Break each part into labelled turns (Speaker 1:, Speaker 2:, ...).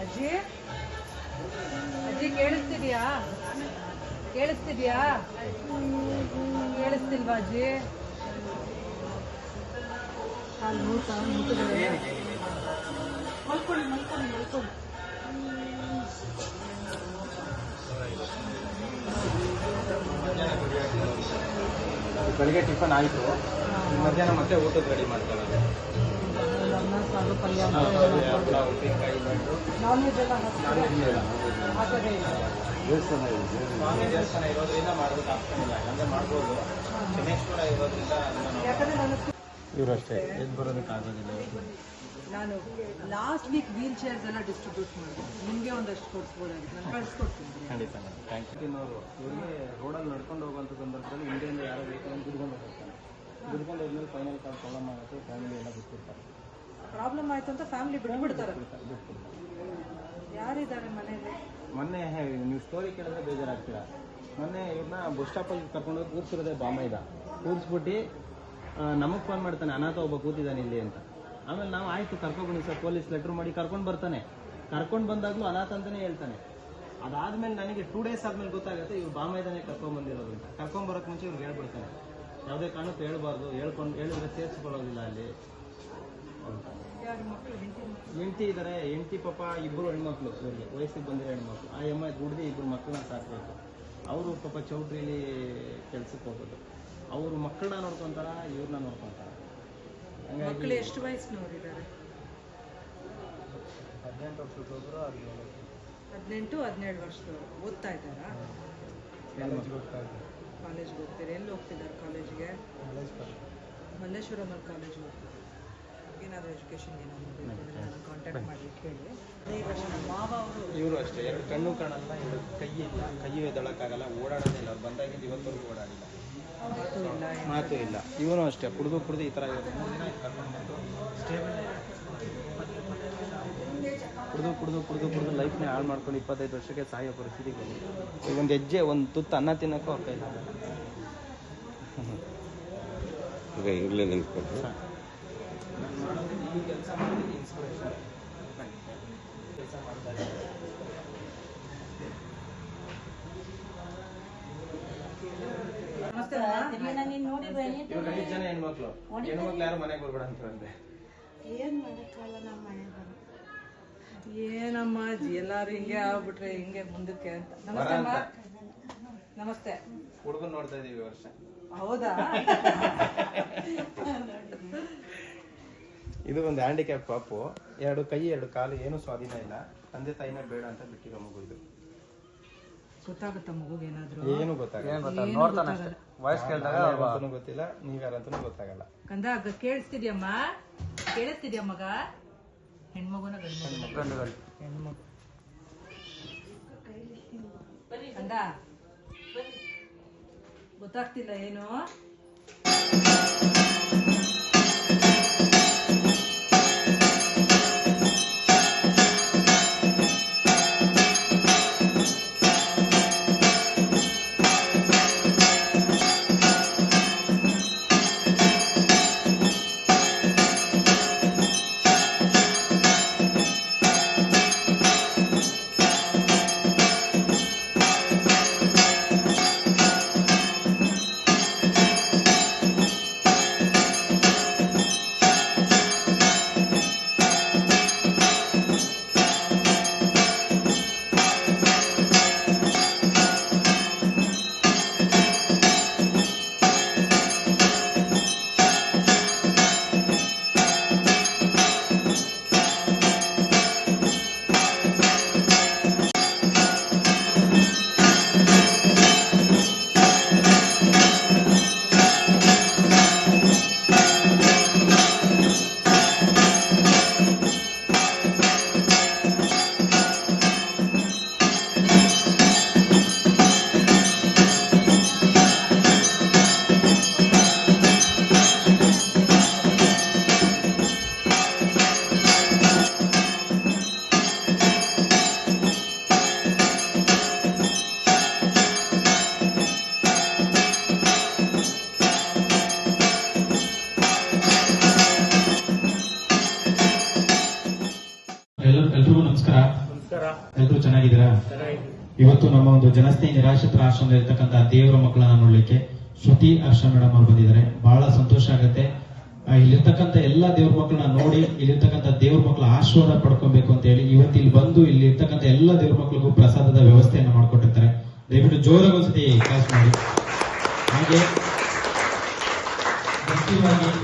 Speaker 1: ಅಜ್ಜಿ? ಅಜ್ಜಿ ಕೇಳಿಸ್ತಿದ್ಯಾ? ಕೇಳಿಸ್ತಿದ್ಯಾ? ಕೇಳಿಸ್ತಿಲ್ವಾ ಅಜ್ಜಿ? ಮಲ್ಕೊಳ್ಳಿ ಮಲ್ಕೊಳ್ಳಿ ಮಲ್ಕೊಳ್ಳಿ
Speaker 2: ಬೆಳಿಗ್ಗೆ ಟಿಫನ್ ಆಯಿತು. ಮಧ್ಯಾಹ್ನ ಮತ್ತೆ ಊಟದ ರೆಡಿ
Speaker 1: ಅನ್ನ ಸಾರು ಪಲ್ಯ ನಾನ್ ವೆಜ್ ಎಲ್ಲ
Speaker 2: ಸ್ವಾಮಿ ದೇವಸ್ಥಾನ ಇರೋದ್ರಿಂದ ಮಾಡೋದಕ್ಕೆ ಆಪ್ಷನ್ ಇಲ್ಲ. ಅಂದರೆ ಮಾಡ್ಬೋದು. ಇರೋದ್ರಿಂದ
Speaker 1: ಯಾಕಂದ್ರೆ ನಾನು
Speaker 2: ಇವರು ಅಷ್ಟೇ ಎದ್ದು ಬರೋದಕ್ಕೆ ಆಗೋದಿಲ್ಲ.
Speaker 1: ನಾನು ಲಾಸ್ಟ್ ವೀಕ್ ವೀಲ್ ಚೇರ್ಸ್ ಎಲ್ಲ ಡಿಸ್ಟ್ರಿಬ್ಯೂಟ್ ಮಾಡಿದೆ. ನಿಮಗೆ ಒಂದಷ್ಟು ಕೊಡಿಸ್ಬೋದಾಗಿತ್ತು ನಾನು ಕಳಿಸ್ಕೊಡ್ತೀನಿ.
Speaker 2: ಖಂಡಿತ ಮೇಡಮ್. ಥ್ಯಾಂಕ್ ಯು ಇವ್ರಿಗೆ ರೋಡಲ್ಲಿ ನಡ್ಕೊಂಡು ಹೋಗುವಂಥ ಸಂದರ್ಭದಲ್ಲಿ ಹಿಂದೆಯಿಂದ ಯಾರೋ ವೆಹಿಕಲ್ ದುಡ್ಕೊಂಡು ಹೋಗ್ತಾರೆ. ದುಡ್ಕೊಂಡು ಹೋದ್ಮೇಲೆ ಫೈನಲ್ ಕಾಲ್ ಪ್ರಾಬ್ಲಮ್ ಆಗುತ್ತೆ ಫ್ಯಾಮಿಲಿ ಎಲ್ಲ ಬಿಟ್ಬಿಡ್ತಾರೆ
Speaker 1: ಪ್ರಾಬ್ಲಮ್ ಆಯ್ತು ಅಂತ ಫ್ಯಾಮಿಲಿ ಬಿಟ್ಬಿಡ್ತಾರೆ. ಯಾರಿದ್ದಾರೆ ಮನೆಯಲ್ಲಿ?
Speaker 2: ಮೊನ್ನೆ ನೀವು ಸ್ಟೋರಿ ಕೇಳಿದ್ರೆ ಬೇಜಾರಾಗ್ತೀರಾ? ಮೊನ್ನೆ ಇವ್ರನ್ನ ಬಸ್ ಸ್ಟಾಪಲ್ಲಿ ಕರ್ಕೊಂಡೋಗಿ ಬಾಮ ಇದ. ಕೂರಿಸ್ಬಿಟ್ಟು ನಮಗೆ ಫೋನ್ ಮಾಡ್ತಾನೆ, ಅನಾಥ ಒಬ್ಬ ಕೂತಿದ್ದಾನೆ ಇಲ್ಲಿ ಅಂತ. ಆಮೇಲೆ ನಾವು ಆಯ್ತು, ಕರ್ಕೊಂಡ್ಬನ್ನಿ ಸರ್ ಪೊಲೀಸ್ ಲೆಟ್ರ್ ಮಾಡಿ ಕರ್ಕೊಂಡು ಬರ್ತಾನೆ. ಕರ್ಕೊಂಡು ಬಂದಾಗಲೂ ಅನಾಥ ಅಂತಲೇ ಹೇಳ್ತಾನೆ. ಅದಾದ್ಮೇಲೆ ನನಗೆ ಟೂ ಡೇಸ್ ಆದ್ಮೇಲೆ ಗೊತ್ತಾಗುತ್ತೆ, ಇವ್ರು ಬಾಮೈದಾನೆ ಕರ್ಕೊಂಡ್ ಬಂದಿರೋದು ಅಂತ. ಕರ್ಕೊಂಡ್ ಮುಂಚೆ ಇವ್ರಿಗೆ ಹೇಳ್ಬಿಡ್ತಾನೆ. ಯಾವುದೇ ಕಾರಣಕ್ಕೂ ಹೇಳ್ಬಾರ್ದು, ಹೇಳ್ಕೊಂಡು, ಹೇಳಿದ್ರೆ ಸೇರಿಸ್ಕೊಳ್ಳೋದಿಲ್ಲ ಅಲ್ಲಿ.
Speaker 1: ಹೆಂಡತಿ
Speaker 2: ಇದ್ದಾರೆ ಹೆಂಡತಿ ಪಾಪ ಇಬ್ಬರು ಹೆಣ್ಮಕ್ಳು ಇವರಿಗೆ ವಯಸ್ಸಿಗೆ ಬಂದಿರೋ ಹೆಣ್ಮಕ್ಳು. ಆ ಎಮ್ಮ ದುಡ್ದು ಇಬ್ಬರು ಮಕ್ಕಳನ್ನ ಸಾಕಬೇಕು. ಅವರು ಪಾಪ ಚೌಟ್ರಿಲಿ ಕೆಲ್ಸಕ್ಕೆ ಹೋಗೋದು ಅವರು ಮಕ್ಕಳನ್ನ ನೋಡ್ಕೊತಾರ ಇವ್ರನ್ನ ನೋಡ್ಕೊತಾರ?
Speaker 1: ಮಕ್ಕಳು ಎಷ್ಟು ವಯಸ್ಸಿನವರಿದ್ದಾರೆ?
Speaker 2: ಹದಿನೆಂಟು ವರ್ಷಕ್ಕೆ ಹೋದ್ರು ಅವ್ರಿಗೆ
Speaker 1: ಹದಿನೆಂಟು ಹದಿನೇಳು ವರ್ಷದವರು. ಓದ್ತಾ ಇದ್ದಾರಾ? ಕಾಲೇಜ್ಗೆ ಹೋಗ್ತೀರಿ? ಎಲ್ಲಿ ಹೋಗ್ತಿದ್ದಾರೆ ಕಾಲೇಜ್ಗೆ? ಮಲ್ಲೇಶ್ವರಮಲ್ಲಿ ಕಾಲೇಜ್ಗೆ ಹೋಗ್ತಿದ್ದಾರೆ ಏನಾದರೂ ಎಜುಕೇಷನ್ ಏನಾದರೂ ಬೇಕು ಕಾಂಟ್ಯಾಕ್ಟ್ ಮಾಡಿ ಕೇಳಿ ಅದೇ ವರ್ಷ ನಮ್ಮ ಮಾವ ಅವರು
Speaker 2: ಇವರು ಅಷ್ಟೇ ಎರಡು ಕಣ್ಣು ಕಾಣಲ್ಲ ಎರಡು ಕೈ ಇಲ್ಲ ಕೈ ಎದಳಕ್ಕಾಗಲ್ಲ ಓಡಾಡೋದಿಲ್ಲ ಅವ್ರು ಬಂದಾಗಿಂದ ಇವತ್ತವರೆಗೂ ಓಡಾಡಿಲ್ಲ.
Speaker 1: ಮಾತು ಇಲ್ಲ
Speaker 2: ಇಲ್ಲ. ಇವನು ಅಷ್ಟೇ ಕುಡಿದು ಕುಡಿದು ಈ ಥರ ಇರೋದು. ಮೂರು ದಿನ ಕರ್ಕೊಂಡು ಬಂದು ಸ್ಟೇಬಲ್ ಕುಡಿದು ಕುಡಿದು ಕುಡಿದು ಕುಡಿದು ಲೈಫ್ನೇ ಹಾಳು ಮಾಡ್ಕೊಂಡು ಇಪ್ಪತ್ತೈದು ವರ್ಷಕ್ಕೆ ಸಾಯೋ ಪರಿಸ್ಥಿತಿ ಬಂದು ಈಗ ಒಂದು ಹೆಜ್ಜೆ ಒಂದು ತುತ್ತು ಅನ್ನ ತಿನ್ನೋಕ್ಕೂ ಅವ್ರ ಇಲ್ಲ
Speaker 3: ಈಗ ಇರಲೇ ನಿಂತ್ಕೊಂಡು
Speaker 2: ಮಾಡೋದು ನೀವು ಕೆಲಸ ಮಾಡೋದಕ್ಕೆ ಇನ್ಸ್ಪಿರೇಷನ್ ಕೆಲಸ ಮಾಡ್ತಾ ಇದ್ದಾರೆ ಜನ ಹೆಣ್ಮಕ್ಳು. ಹೆಣ್ಮಕ್ಳು ಯಾರು ಮನೆಗೆ ಬರ್ಬೇಡ ಅಂತಂದೆ
Speaker 1: ಏನಮ್ಮ ಅಜ್ಜಿ ಎಲ್ಲಾರು ಹಿಂಗೆ ಆಗ್ಬಿಟ್ರೆ ಹಿಂಗೆ ಮುಂದಕ್ಕೆ ಅಂತ. ನಮಸ್ತೆ ಅಮ್ಮ. ನಮಸ್ತೆ.
Speaker 2: ಹುಡುಗನ್ ನೋಡ್ತಾ ಇದೀವಿ ವರ್ಷ.
Speaker 1: ಹೌದಾ?
Speaker 2: ಇದು ಒಂದು ಹ್ಯಾಂಡಿಕ್ಯಾಪ್ ಪಾಪು ಎರಡು ಕೈ ಎರಡು ಕಾಲು ಏನು ಸ್ವಾಧೀನ ಇಲ್ಲ. ತಂದೆ ತಾಯಿನ ಬೇಡ ಅಂತ ಬಿಟ್ಟಿರೋ ಮಗು ಇದು.
Speaker 1: ಗೊತ್ತಾಗುತ್ತಾ ಮಗುಗೆ ಏನಾದ್ರು?
Speaker 2: ಏನು ಗೊತ್ತಾಗಲ್ಲ.
Speaker 1: ನೋಡ್ತಾನೆ ವಾಯ್ಸ್ ಕೇಳಿದಾಗ
Speaker 2: ಯಾರಂತನೂ ಗೊತ್ತಿಲ್ಲ ನೀವ್ಯಾರಂತನೂ ಗೊತ್ತಾಗಲ್ಲ.
Speaker 1: ಕಂದ ಕೇಳಿಸ್ತಿದ್ಯಮ್ಮ? ಕೇಳಿಸ್ತಿದ್ಯಾ ಮಗ? ಹೆಣ್ಮಗುನ ಗಂಡು ಮಗು ಹೆಣ್ಮಗು ಕಂದ ಗೊತ್ತಾಗ್ತಿಲ್ಲ ಏನು?
Speaker 2: ಇವತ್ತು ನಮ್ಮ ಒಂದು ಜನಸ್ನೇಹಿ ನಿರಾಶ್ರಿತರ ಆಶ್ರಮದಲ್ಲಿ ಇರ್ತಕ್ಕಂಥ ದೇವರ ಮಕ್ಕಳನ್ನ ನೋಡ್ಲಿಕ್ಕೆ ಶ್ರುತಿ ಹರ್ಷ ಮೇಡಮ್ ಅವ್ರು ಬಂದಿದ್ದಾರೆ. ಬಹಳ ಸಂತೋಷ ಆಗುತ್ತೆ. ಇಲ್ಲಿರ್ತಕ್ಕಂಥ ಎಲ್ಲಾ ದೇವ್ರ ಮಕ್ಕಳನ್ನ ನೋಡಿ, ಇಲ್ಲಿರ್ತಕ್ಕಂಥ ದೇವ್ರ ಮಕ್ಕಳ ಆಶೀರ್ವಾದ ಪಡ್ಕೊಬೇಕು ಅಂತ ಹೇಳಿ ಇವತ್ತು ಇಲ್ಲಿ ಬಂದು ಇಲ್ಲಿ ಇರ್ತಕ್ಕಂಥ ಎಲ್ಲ ದೇವ್ರ ಮಕ್ಕಳಿಗೂ ಪ್ರಸಾದದ ವ್ಯವಸ್ಥೆಯನ್ನು ಮಾಡ್ಕೊಟ್ಟಿರ್ತಾರೆ. ದಯವಿಟ್ಟು ಜೋರಾಗಿ ಒಂದ್ಸತಿ ಕ್ಲಾಸ್ ಮಾಡಿ. ಹಾಗೆ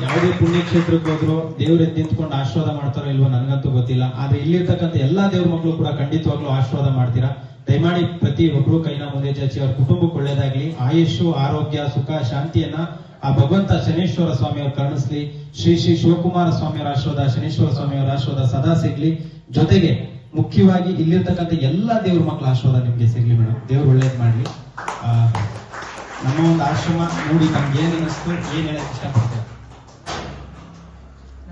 Speaker 2: ಯಾವುದೇ ಪುಣ್ಯಕ್ಷೇತ್ರಕ್ಕೆ ಹೋದ್ರು ದೇವ್ರ ನಿಂತ್ಕೊಂಡು ಆಶೀರ್ವಾದ ಮಾಡ್ತಾರೋ ಇಲ್ವೋ ನನಗಂತೂ ಗೊತ್ತಿಲ್ಲ. ಆದ್ರೆ ಇಲ್ಲಿರ್ತಕ್ಕಂಥ ಎಲ್ಲಾ ದೇವ್ರ ಮಕ್ಕಳು ಕೂಡ ಖಂಡಿತವಾಗ್ಲೂ ಆಶೀರ್ವಾದ ಮಾಡ್ತೀರಾ? ದಯಮಾಡಿ ಪ್ರತಿ ಒಬ್ರು ಕೈನ ಮುಂದೆ ಚಾಚಿ ಅವ್ರ ಕುಟುಂಬಕ್ಕೆ ಒಳ್ಳೇದಾಗ್ಲಿ. ಆಯುಷು, ಆರೋಗ್ಯ, ಸುಖ, ಶಾಂತಿಯನ್ನ ಆ ಭಗವಂತ ಶನೇಶ್ವರ ಸ್ವಾಮಿ ಅವ್ರು ಕರುಣಿಸ್ಲಿ. ಶ್ರೀ ಶ್ರೀ ಶಿವಕುಮಾರ ಸ್ವಾಮಿಯವರ ಆಶ್ರದ ಶನೇಶ್ವರ ಸ್ವಾಮಿಯವರ ಆಶ್ರದ ಸದಾ ಸಿಗ್ಲಿ. ಜೊತೆಗೆ ಮುಖ್ಯವಾಗಿ ಇಲ್ಲಿರ್ತಕ್ಕಂಥ ಎಲ್ಲಾ ದೇವ್ರ ಮಕ್ಕಳ ಆಶ್ರದ ನಿಮ್ಗೆ ಸಿಗ್ಲಿ ಮೇಡಮ್ ದೇವ್ರು ಒಳ್ಳೇದ್ ಮಾಡ್ಲಿ. ನಮ್ಮ ಒಂದು ಆಶ್ರಮ ನೋಡಿ ನಮ್ಗೆ ಏನ್ ಅನಿಸ್ತು ಏನ್ ಹೇಳಕ್ ಇಷ್ಟಪಡ್ತೇವೆ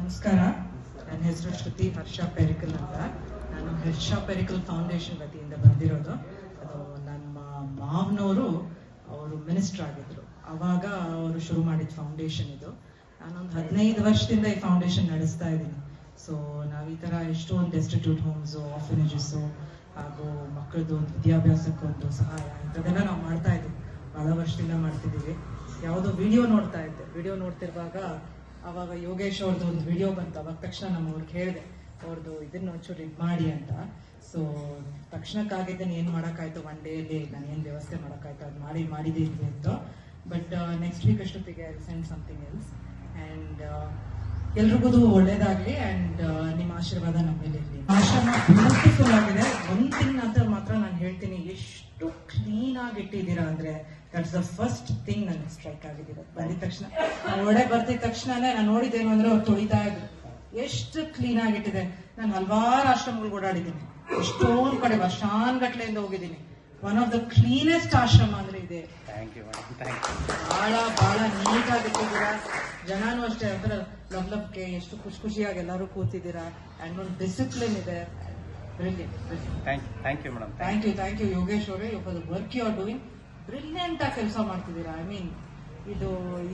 Speaker 1: ನಮಸ್ಕಾರ. ನನ್ನ ಹೆಸರು ಶ್ರುತಿ ಹರ್ಷ ಪೆರಿಕಲ್ ಅಂತ. ನಾನು ಹರ್ಷ ಪೆರಿಕಲ್ ಫೌಂಡೇಶನ್ ವತಿಯಿಂದ ಬಂದಿರೋದು. ಅದು ನಮ್ಮ ಮಾವನವರು ಅವರು ಮಿನಿಸ್ಟರ್ ಆಗಿದ್ರು. ಅವಾಗ ಅವರು ಶುರು ಮಾಡಿದ ಫೌಂಡೇಶನ್ ಇದು. ನಾನೊಂದು ಹದಿನೈದು ವರ್ಷದಿಂದ ಈ ಫೌಂಡೇಶನ್ ನಡೆಸ್ತಾ ಇದ್ದೀನಿ. ಸೊ ನಾವು ಈ ಥರ ಎಷ್ಟೊಂದು ಡೆಸ್ಟಿಟ್ಯೂಟ್ ಹೋಮ್ಸು ಆಫನೇಜಸ್ಸು ಹಾಗೂ ಮಕ್ಕಳದ್ದು ವಿದ್ಯಾಭ್ಯಾಸಕ್ಕೊಂದು ಸಹಾಯ ಇಂಥದ್ದೆಲ್ಲ ನಾವು ಮಾಡ್ತಾ ಇದ್ದೀವಿ ಬಹಳ ವರ್ಷದಿಂದ ಮಾಡ್ತಿದ್ದೀವಿ. ಯಾವುದೋ ವಿಡಿಯೋ ನೋಡ್ತಾ ಇದ್ದೆ. ವಿಡಿಯೋ ನೋಡ್ತಿರುವಾಗ ಅವಾಗ ಯೋಗೇಶ್ ಅವ್ರದ್ದು ಒಂದು ವಿಡಿಯೋ ಬಂತು. ಅವಾಗ ತಕ್ಷಣ ನಮ್ಮ ಅವ್ರಿಗೆ ಹೇಳಿದೆ ಅವ್ರದ್ದು ಇದನ್ನ ಒಂಚೂರು ಇದು ಮಾಡಿ ಅಂತ. ಸೊ ತಕ್ಷಣಕ್ಕಾಗಿದ್ದನ್ನು ಏನು ಮಾಡೋಕ್ಕಾಯ್ತು? ಒನ್ ಡೇಲಿ ನಾನು ಏನು ವ್ಯವಸ್ಥೆ ಮಾಡೋಕ್ಕಾಯ್ತು? ಅದು ಮಾಡಿ ಮಾಡಿದ್ದೀನಿ ಅಂತ. ಬಟ್ ನೆಕ್ಸ್ಟ್ ವೀಕ್ ಅಷ್ಟೊತ್ತಿಗೆ ಸೆಂಡ್ ಸಮಥಿಂಗ್ ಎಲ್ಸ್ ಆ್ಯಂಡ್ ಎಲ್ರಿಗೂ ಒಳ್ಳೇದಾಗಲಿ. ಆ್ಯಂಡ್ ನಿಮ್ಮ ಆಶೀರ್ವಾದ ನಮ್ಮ ಮೇಲೆ ಇರಲಿ. ಆಶ್ರಮ ಬ್ಯೂಟಿಫುಲ್ ಆಗಿದೆ. ಒಂದು ಅಂತ ಮಾತ್ರ ನಾನು ಹೇಳ್ತೀನಿ. ಎಷ್ಟು ಕ್ಲೀನ್ ಆಗಿ ಇಟ್ಟಿದ್ದೀರಾ ಅಂದ್ರೆ ದಟ್ಸ್ ದ ಫಸ್ಟ್ ಥಿಂಗ್ ನನಗೆ ಸ್ಟ್ರೈಕ್ ಆಗಿದ್ದೀರ. ಬಂದಿದ ತಕ್ಷಣ. ಒಡೆ ಬರ್ತಿದ ತಕ್ಷಣನೇ ನಾನು ನೋಡಿದ್ದೇನು ಅಂದ್ರೆ ಅವ್ರು ತೊಳಿತಾ ಇದ್ರು. ಎಷ್ಟು ಕ್ಲೀನ್ ಆಗಿಟ್ಟಿದೆ. ನಾನು ಹಲವಾರು ಆಶ್ರಮಗಳು ಓಡಾಡಿದ್ದೀನಿ. ಎಷ್ಟೊಂದು ಕಡೆ ವರ್ಷಾನ್ ಗಟ್ಲೆಯಿಂದ ಹೋಗಿದ್ದೀನಿ. ಒನ್ ಆಫ್ ದ ಕ್ಲೀನೆಸ್ಟ್ ಆಶ್ರಮ ಅಂದ್ರೆ ಇದೆ. ಬಹಳ ಬಹಳ ನೀಟಾಗಿ ಇಟ್ಟಿದ್ದೀರಾ. ಜನಾನು ಅಷ್ಟೇ ಅಂದ್ರೆ ಲವ್ ಲವ್ಗೆ ಎಷ್ಟು ಖುಷಿ ಖುಷಿಯಾಗಿ ಎಲ್ಲರೂ ಕೂತಿದ್ದೀರಾ. ಅಂಡ್ ಒಂದು ಡಿಸಿಪ್ಲಿನ್ ಇದೆ.
Speaker 4: Thank you
Speaker 1: thank you Yogesh ಅವರೇ. Work you are doing brilliant ಆಗಿ ಕೆಲಸ ಮಾಡ್ತಿದ್ದೀರಾ ಐ ಮೀನ್ ಇದು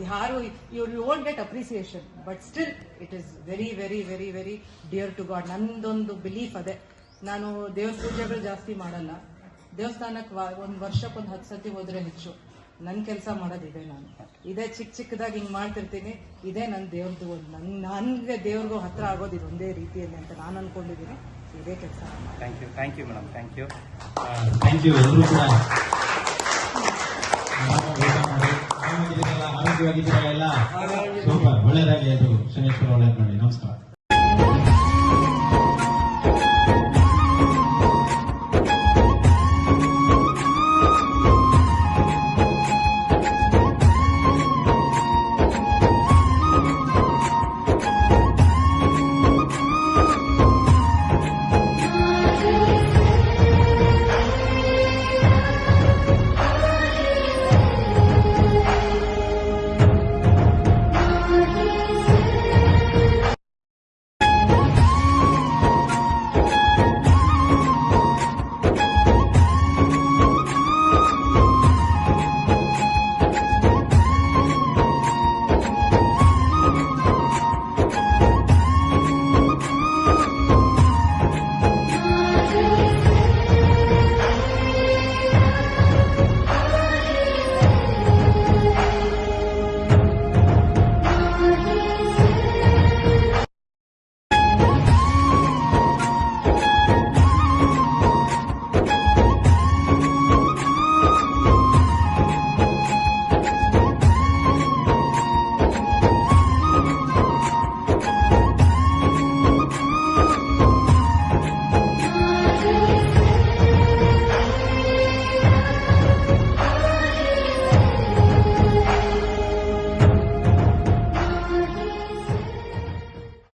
Speaker 1: ಯಾರು ಇವ್ರು you won't get appreciation but still it is very very very very dear to God ನಂದೊಂದು ಬಿಲೀಫ್ ಅದೇ. ನಾನು ದೇವ್ರ ಪೂಜೆಗಳು ಜಾಸ್ತಿ ಮಾಡಲ್ಲ. ದೇವಸ್ಥಾನಕ್ಕೆ ಒಂದು ವರ್ಷಕ್ಕೊಂದು ಹತ್ತು ಸತಿ ಹೋದ್ರೆ ಹೆಚ್ಚು. ನನ್ನ ಕೆಲಸ ಮಾಡೋದಿದೆ ನಾನು. ಇದೇ ಚಿಕ್ಕ ಚಿಕ್ಕದಾಗಿ ಹಿಂಗೆ ಮಾಡ್ತಿರ್ತೀನಿ. ಇದೇ ನನ್ನ ದೇವ್ರದ್ದು ಒಂದು ನನ್ನ ನನಗೆ ದೇವ್ರಿಗೂ ಹತ್ರ ಆಗೋದು ಇದು ಒಂದೇ ರೀತಿಯಲ್ಲಿ ಅಂತ ನಾನು ಅಂದ್ಕೊಂಡಿದ್ದೀನಿ ಇದೇ ಕೆಲಸ
Speaker 4: thank you thank you madam thank you
Speaker 2: thank you ಎಲ್ಲರೂ ಕೂಡ. ಆರೋಗ್ಯವಾಗಿದ್ದೀರಲ್ಲ ಎಲ್ಲ? ಸೂಪರ್. ಒಳ್ಳೇದಾಗಿ ಎಲ್ರಿಗೂ ಶನೇಶ್ವರ ಒಳ್ಳೇದ್ ಮಾಡಿ. ನಮಸ್ಕಾರ.